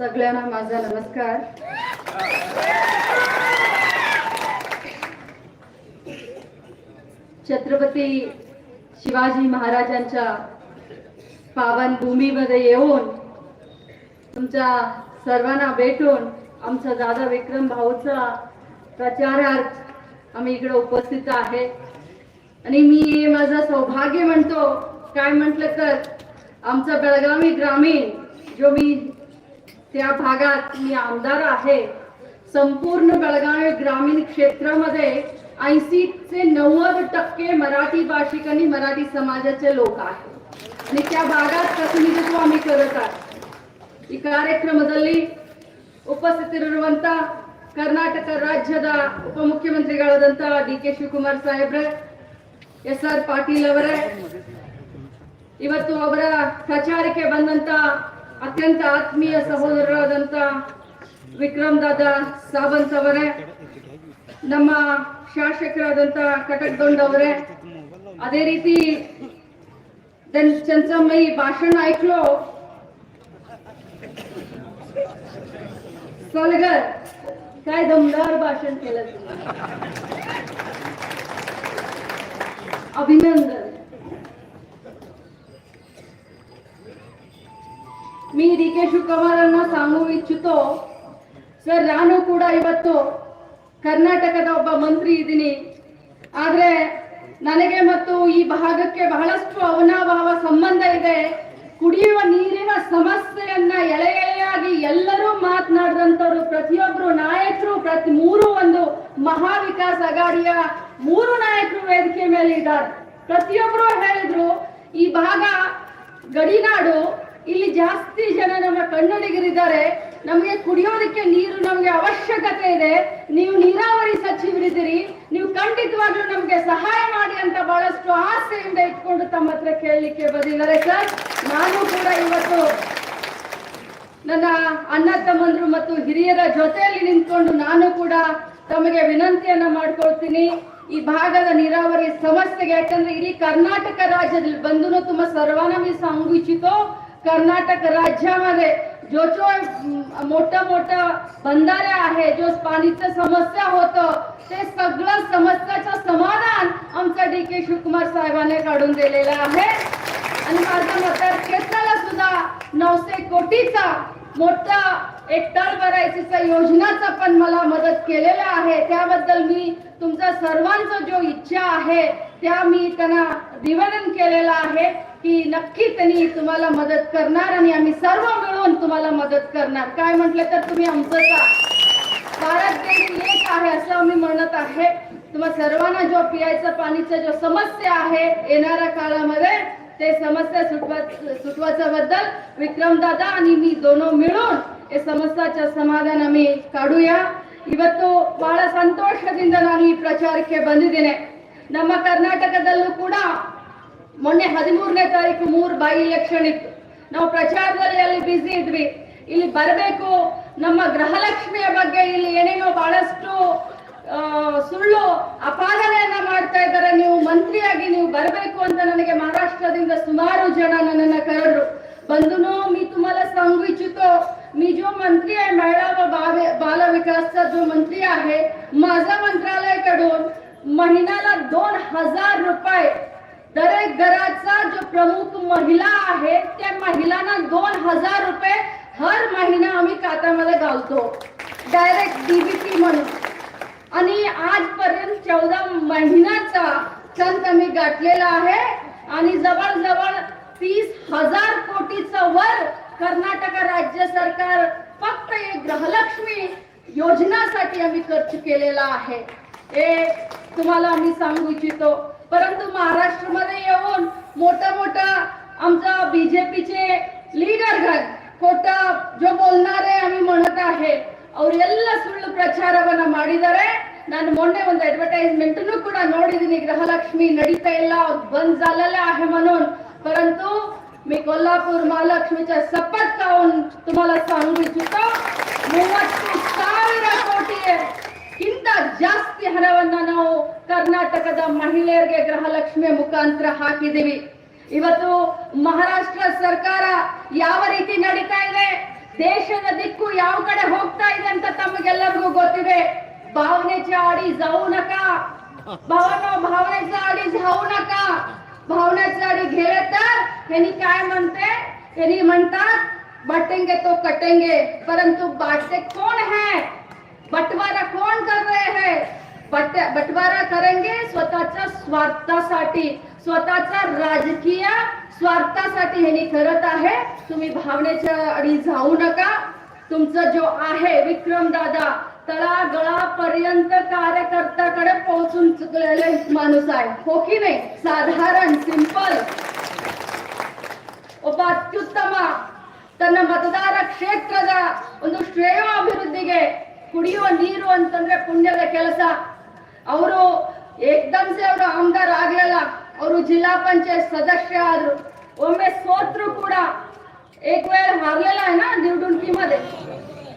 सगळ्यांना माझा नमस्कार. छत्रपती शिवाजी महाराजांच्या पावन भूमीमध्ये येऊन तुमच्या सर्वांना भेटून आमचा दादा विक्रम भाऊचा प्रचारार्थ आम्ही इकडे उपस्थित आहे. आणि मी माझं सौभाग्य म्हणतो. काय म्हटलं तर आमचा बेळगावी ग्रामीण जो मी त्या भागात मी आमदार आहे संपूर्ण बेळगावी ग्रामीण क्षेत्रामध्ये ऐंशी ते नव्वद टक्के मराठी भाषिक आणि मराठी समाजाचे लोक आहेत आणि त्या भागात प्रतिनिधित्व आम्ही करत आहे ಈ ಕಾರ್ಯಕ್ರಮದಲ್ಲಿ ಉಪಸ್ಥಿತರಿರುವಂತ ಕರ್ನಾಟಕ ರಾಜ್ಯದ ಉಪಮುಖ್ಯಮಂತ್ರಿಗಳಾದಂತ ಡಿ ಕೆ ಶಿವಕುಮಾರ್ ಸಾಹೇಬ್ರೆ ಎಸ್ ಆರ್ ಪಾಟೀಲ್ ಅವರೇ ಇವತ್ತು ಅವರ ಪ್ರಚಾರಕ್ಕೆ ಬಂದಂತ ಅತ್ಯಂತ ಆತ್ಮೀಯ ಸಹೋದರರಾದಂತ ವಿಕ್ರಮ್ ದಾದಾ ಸಾವಂತ್ ಅವರೇ ನಮ್ಮ ಶಾಸಕರಾದಂತ ಕಟಕ್ಗೊಂಡ್ ಅವರೇ ಅದೇ ರೀತಿ ದನ್- ಚಂಚಮ್ಮಯಿ ಭಾಷಣ ऐकलो सलगर काय दमदार भाषण केलं तुम्ही अभिनंदन ಕೆ ಶಿವಕುಮಾರನ್ನ ಇಚ್ಛಿತೋ ಸರ್, ನಾನು ಕೂಡ ಇವತ್ತು ಕರ್ನಾಟಕದ ಒಬ್ಬ ಮಂತ್ರಿ ಇದ್ದೀನಿ. ಆದ್ರೆ ನನಗೆ ಮತ್ತು ಈ ಭಾಗಕ್ಕೆ ಬಹಳಷ್ಟು ಅವನಾಭಾವ ಸಂಬಂಧ ಇದೆ. ಕುಡಿಯುವ ನೀರಿನ ಸಮಸ್ಯೆಯನ್ನ ಎಳೆ ಎಳೆಯಾಗಿ ಎಲ್ಲರೂ ಮಾತನಾಡಿದಂಥವ್ರು ಪ್ರತಿಯೊಬ್ರು ನಾಯಕರು, ಪ್ರತಿ ಮೂರು ಒಂದು ಮಹಾ ವಿಕಾಸ್ ಅಗಾಡಿಯ ಮೂರು ನಾಯಕರು ವೇದಿಕೆ ಮೇಲೆ ಇದ್ದಾರೆ. ಪ್ರತಿಯೊಬ್ರು ಹೇಳಿದ್ರು, ಈ ಭಾಗ ಗಡಿನಾಡು ಇಲ್ಲಿ ಜಾಸ್ತಿ ಜನ ನಮ್ಮ ಕನ್ನಡಿಗರಿದ್ದಾರೆ ನಮಗೆ ಕುಡಿಯೋದಕ್ಕೆ ನೀರು ನಮಗೆ ಅವಶ್ಯಕತೆ ಇದೆ. ನೀವು ನೀರಾವರಿ ಸಚಿವರಿದ್ದೀರಿ. ನೀವು ಖಂಡಿತವಾಗ್ಲೂ ನಮಗೆ ಸಹಾಯ ಮಾಡಿ ಅಂತ ಬಹಳಷ್ಟು ಆಸೆಯಿಂದ ಇಟ್ಕೊಂಡು ತಮ್ಮ ಹತ್ರ ಕೇಳಲಿಕ್ಕೆ ಬಂದಿದ್ದಾರೆ ಸರ್. ನಾನು ಕೂಡ ಇವತ್ತು ನನ್ನ ಅಣ್ಣ ತಮ್ಮಂದ್ರು ಮತ್ತು ಹಿರಿಯರ ಜೊತೆಯಲ್ಲಿ ನಿಂತ್ಕೊಂಡು ನಾನು ಕೂಡ ತಮಗೆ ವಿನಂತಿಯನ್ನ ಮಾಡ್ಕೊಳ್ತೀನಿ. ಈ ಭಾಗದ ನೀರಾವರಿ ಸಮಸ್ಯೆಗೆ, ಯಾಕಂದ್ರೆ ಇಲ್ಲಿ ಕರ್ನಾಟಕ ರಾಜ್ಯದಲ್ಲಿ ಬಂದು ತುಂಬಾ ಸರ್ವಾನಮಿ ಸಂಗುಚಿತೋ कर्नाटक राज्यामध्ये जो जो मोठं मोठं बंधारे आहे जो पाणीचं समस्या होतं ते सगळं समस्याचं समाधान आमच्या डी के शिवकुमार साहेबांनी काढून दिलेलं आहे. आणि माझ्या मतदार क्षेत्राला सुद्धा नऊशे कोटीचा मोठा एक तळ भरायचीचा योजनाचा पण मला मदत केलेला आहे. त्याबद्दल मी तुमचा सर्वांचा जो इच्छा आहे त्या मी त्यांना निवेदन केलेलं आहे. की नक्की त्यांनी तुम्हाला मदत करणार आणि आम्ही सर्व मिळून तुम्हाला मदत करणार काय म्हटलं तर तुम्ही आमचं का भारत देश एक आहे असं आम्ही म्हणत आहे तुम्हा सर्वांना जो पियायचं पाणीचा जो समस्या आहे येणाऱ्या काळामध्ये ते समस्या सुटवा सुटवाच्या बद्दल विक्रम दादा आणि मी दोनो मिळून ಈ ಸಮಸ್ಯೆಯ ಸಮಾಧಾನ ಆಮಿ ಕಾಡುಯ ಇವತ್ತು ಬಹಳ ಸಂತೋಷದಿಂದ ನಾನು ಈ ಪ್ರಚಾರಕ್ಕೆ ಬಂದಿದ್ದೇನೆ ನಮ್ಮ ಕರ್ನಾಟಕದಲ್ಲೂ ಕೂಡ ಮೊನ್ನೆ ಹದಿಮೂರನೇ ತಾರೀಕು ಮೂರು ಬೈ ಇಲೆಕ್ಷನ್ ಇತ್ತು ನಾವು ಪ್ರಚಾರದಲ್ಲಿ ಅಲ್ಲಿ ಬ್ಯುಸಿ ಇದ್ವಿ ಇಲ್ಲಿ ಬರಬೇಕು ನಮ್ಮ ಗೃಹಲಕ್ಷ್ಮಿಯ ಬಗ್ಗೆ ಇಲ್ಲಿ ಏನೇನೋ ಬಹಳಷ್ಟು ಆ, ಸುಳ್ಳು ಅಪಾದನೆಯನ್ನ ಮಾಡ್ತಾ ಇದ್ದಾರೆ ನೀವು ಮಂತ್ರಿಯಾಗಿ ನೀವು ಬರಬೇಕು ಅಂತ ನನಗೆ ಮಹಾರಾಷ್ಟ್ರದಿಂದ ಸುಮಾರು ಜನ ನನ್ನನ್ನ ಕರೆದ್ರು बंधूनो मी तुम्हाला सांगू इच्छितो मी जो मंत्री आहे महिला व बाल- बाल विकासचा जो मंत्री आहे माझ्या मंत्रालयाकडून महिन्याला दोन हजार रुपये दरेक घराचा जो प्रमुख महिला आहे त्या महिलांना दोन हजार रुपये हर महिना आम्ही खात्यामध्ये घालतो. डायरेक्ट डीबीटी म्हणून. आणि आजपर्यंत चौदा महिन्याचा संत आम्ही गाठलेला आहे आणि जवळजवळ तीस हजार कोटीचा वर कर्नाटक राज्य सरकार फक्त एक गृहलक्ष्मी योजनासाठी आम्ही खर्च केलेला आहे. हे तुम्हाला आम्ही सांगू इच्छितो. परंतु महाराष्ट्र मी कोल्हापूर महालक्ष्मीच्या शपथ खाऊन तुम्हाला सांगू इच्छितो ಮೂವತ್ತು ಸಾವಿರ ಕೋಟಿಗಿಂತ ಜಾಸ್ತಿ ಹಣವನ್ನ ನಾವು ಕರ್ನಾಟಕದ ಮಹಿಳೆಯರಿಗೆ ಗೃಹಲಕ್ಷ್ಮಿ ಮುಖಾಂತರ ಹಾಕಿದ್ದೀವಿ ಇವತ್ತು ಮಹಾರಾಷ್ಟ್ರ ಸರ್ಕಾರ ಯಾವ ರೀತಿ ನಡೀತಾ ಇದೆ ದೇಶದ ದಿಕ್ಕು ಯಾವ ಕಡೆ ಹೋಗ್ತಾ ಇದೆ ಅಂತ ತಮಗೆಲ್ಲರಿಗೂ ಗೊತ್ತಿದೆ. ಭಾವನೆ ಜಾಡಿ ಜಾವು ಭಾವನ ಭಾವನೆ ಜಾಡಿ ಜಾವು ನಕ नका भावनेच्या आडी तर यांनी काय म्हणते? यांनी म्हणतात बटेंगे तो कटेंगे परंतु बाटते कोण है? बटवारा कोण कर रहे हैं? बट बटवारा करेंगे स्वतःच्या स्वार्थासाठी स्वतःचा राजकीय स्वार्थासाठी ह्यांनी करत आहे. तुम्ही भावनेच्या अडी जाऊ नका. तुमचं जो आहे विक्रम दादा तळागळापर्यंत कार्यकर्त्याकडे पोहोचून चुकलेले माणूस आहे हो की नाही साधारण सिंपल ಒಬ್ಬ ಅತ್ಯುತ್ತಮ ತನ್ನ ಮತದಾರ ಕ್ಷೇತ್ರದ ಒಂದು ಶ್ರೇಯ ಅಭಿವೃದ್ಧಿಗೆ ಕುಡಿಯುವ ನೀರು ಅಂತಂದ್ರೆ ಪುಣ್ಯದ ಕೆಲಸ ಅವರು ಏಕ್ದಮ್ಸೆ ಅವರು ಆಮದಾರ್ ಆಗ್ಲಿಲ್ಲ ಅವರು ಜಿಲ್ಲಾ ಪಂಚಾಯತ್ ಸದಸ್ಯ ಆದ್ರು ಒಮ್ಮೆ ಸೋತ್ರು ಕೂಡ एक वेळ हारलेला आहे ना निवडणुकीमध्ये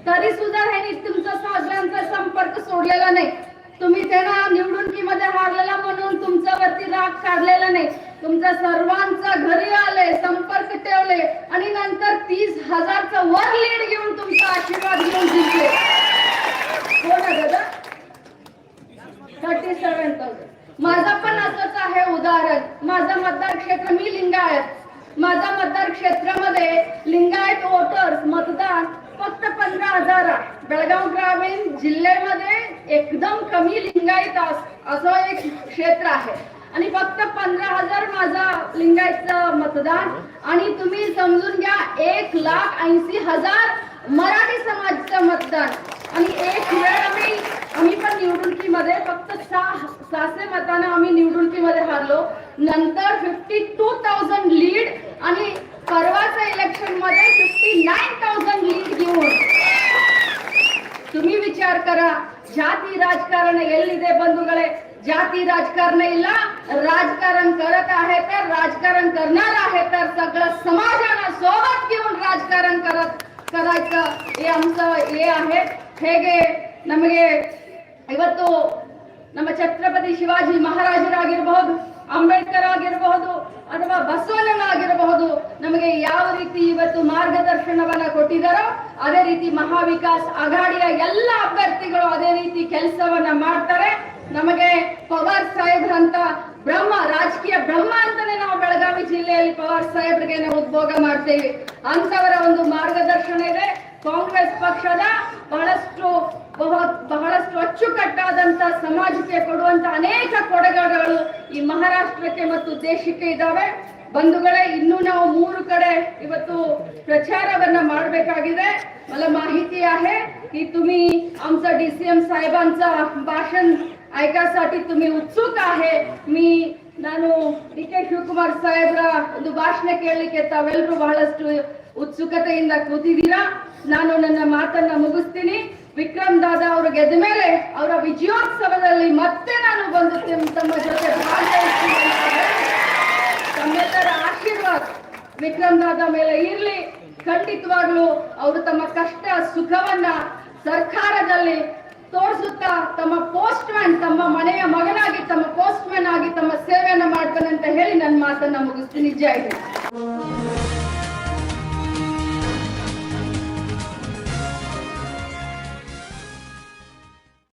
तरी सुद्धा ह्यांनी तुमचा सगळ्यांचा संपर्क सोडलेला नाही. तुम्ही त्यांना निवडणुकीमध्ये हारलेला म्हणून तुमच्यावरती राग काढलेला नाही. तुमचा सर्वांचा घरी आले संपर्क ठेवले आणि नंतर तीस हजारचा वर लीड घेऊन तुमचा आशीर्वाद घेऊन जिंकले. हो ना दादा? थर्टी सेवन थाउजंड माझं पण असंच आहे उदाहरण. माझं मतदार क्षेत्र मी लिंगायत. माझ्या मतदार क्षेत्रामध्ये लिंगायत वोटर्स मतदान फक्त पंधरा हजार. बेळगाव ग्रामीण जिल्ह्यामध्ये एकदम कमी लिंगायत अस- असं एक क्षेत्र आहे. आणि फक्त पंधरा हजार माझा लिंगायतचं मतदान. आणि तुम्ही समजून घ्या एक लाख ऐंशी हजार मराठी समाजचं मतदान. आणि एक वेळ आम्ही आम्ही पण निवडणुकीमध्ये फक्त सहा सहाशे मतानं आम्ही निवडणुकीमध्ये हारलो. नंतर फिफ्टी टू थाउजंड लीड आणि परवाच्या इलेक्शन मध्ये फिफ्टी नाईन थाउजंड लीड घेऊन तुम्ही विचार करा ಜಾತಿ ರಾಜಕಾರಣ ಎಲ್ಲಿದೆ ಬಂಧುಗಳೇ ಜಾತಿ ರಾಜಕಾರಣ ಇಲ್ಲ राजकारण करत आहे तर राजकारण करणार आहे तर सगळं समाजाला सोबत घेऊन राजकारण करत करायचं हे आमचं हे आहे ಹೇಗೆ ನಮಗೆ ಇವತ್ತು ನಮ್ಮ ಛತ್ರಪತಿ ಶಿವಾಜಿ ಮಹಾರಾಜರಾಗಿರಬಹುದು ಅಂಬೇಡ್ಕರ್ ಆಗಿರಬಹುದು ಅಥವಾ ಬಸವಣ್ಣನಾಗಿರಬಹುದು ನಮಗೆ ಯಾವ ರೀತಿ ಇವತ್ತು ಮಾರ್ಗದರ್ಶನವನ್ನ ಕೊಟ್ಟಿದ್ದಾರೋ ಅದೇ ರೀತಿ ಮಹಾವಿಕಾಸ್ ಅಘಾಡಿಯ ಎಲ್ಲ ಅಭ್ಯರ್ಥಿಗಳು ಅದೇ ರೀತಿ ಕೆಲಸವನ್ನ ಮಾಡ್ತಾರೆ. ನಮಗೆ ಪವಾರ್ ಸಾಹೇಬ್ರಂತ ಬ್ರಹ್ಮ, ರಾಜಕೀಯ ಬ್ರಹ್ಮ ಅಂತಾನೆ ನಾವು ಬೆಳಗಾವಿ ಜಿಲ್ಲೆಯಲ್ಲಿ ಪವಾರ್ ಸಾಹೇಬ್ರಿಗೆ ನಾವು ಉದ್ಭೋಗ ಮಾಡ್ತೇವೆ. ಅಂತವರ ಒಂದು ಮಾರ್ಗದರ್ಶನ ಇದೆ. ಕಾಂಗ್ರೆಸ್ ಪಕ್ಷದ ಬಹಳಷ್ಟು ಬಹ- ಬಹಳಷ್ಟು ಅಚ್ಚುಕಟ್ಟಾದಂತ ಸಮಾಜಕ್ಕೆ ಕೊಡುವಂತ ಅನೇಕ ಕೊಡುಗೆಗಳು ಈ ಮಹಾರಾಷ್ಟ್ರಕ್ಕೆ ಮತ್ತು ದೇಶಕ್ಕೆ ಇದ್ದಾವೆ. ಬಂಧುಗಳೇ, ಇನ್ನು ನಾವು ಮೂರು ಕಡೆ ಇವತ್ತು ಪ್ರಚಾರವನ್ನ ಮಾಡಬೇಕಾಗಿದೆ. मला ಮಾಹಿತಿ आहे की तुम्ही आमचा डीसीएम साहेबांचा भाषण ऐकायसाठी तुम्ही ಉತ್ಸುಕ आहे मी ನಾನು ಡಿ ಕೆ ಶಿವಕುಮಾರ್ ಸಾಹೇಬ್ರ ಒಂದು ಭಾಷಣ ಕೇಳಲಿಕ್ಕೆ ತಾವೆಲ್ಲರೂ ಬಹಳಷ್ಟು ಉತ್ಸುಕತೆಯಿಂದ ಕೂತಿದ್ದೀರಾ? ನಾನು ನನ್ನ ಮಾತನ್ನ ಮುಗಿಸ್ತೀನಿ. ವಿಕ್ರಮ್ ದಾದಾ ಅವರು ಗೆದ್ದ ಮೇಲೆ ಅವರ ವಿಜಯೋತ್ಸವದಲ್ಲಿ ಮತ್ತೆ ನಾನು ಬಂದು ತಮ್ಮ ಜೊತೆ ಭಾಗವಹಿಸ್ತೀನಿ ವಿಕ್ರಮ್ ದಾದ ಮೇಲೆ ಇರ್ಲಿ. ಖಂಡಿತವಾಗ್ಲೂ ಅವರು ತಮ್ಮ ಕಷ್ಟ, ಸುಖವನ್ನ ಸರ್ಕಾರದಲ್ಲಿ ತೋರಿಸುತ್ತಾ ತಮ್ಮ ಪೋಸ್ಟ್ ಮ್ಯಾನ್ ತಮ್ಮ ಮನೆಯ ಮಗನಾಗಿ, ತಮ್ಮ ಪೋಸ್ಟ್ ಮ್ಯಾನ್ ಆಗಿ ತಮ್ಮ ಸೇವೆಯನ್ನ ಮಾಡ್ತಾನೆ ಅಂತ ಹೇಳಿ ನನ್ನ ಮಾತನ್ನ ಮುಗಿಸ್ತೀನಿ. ನಿಜ ಹಿಂದ್.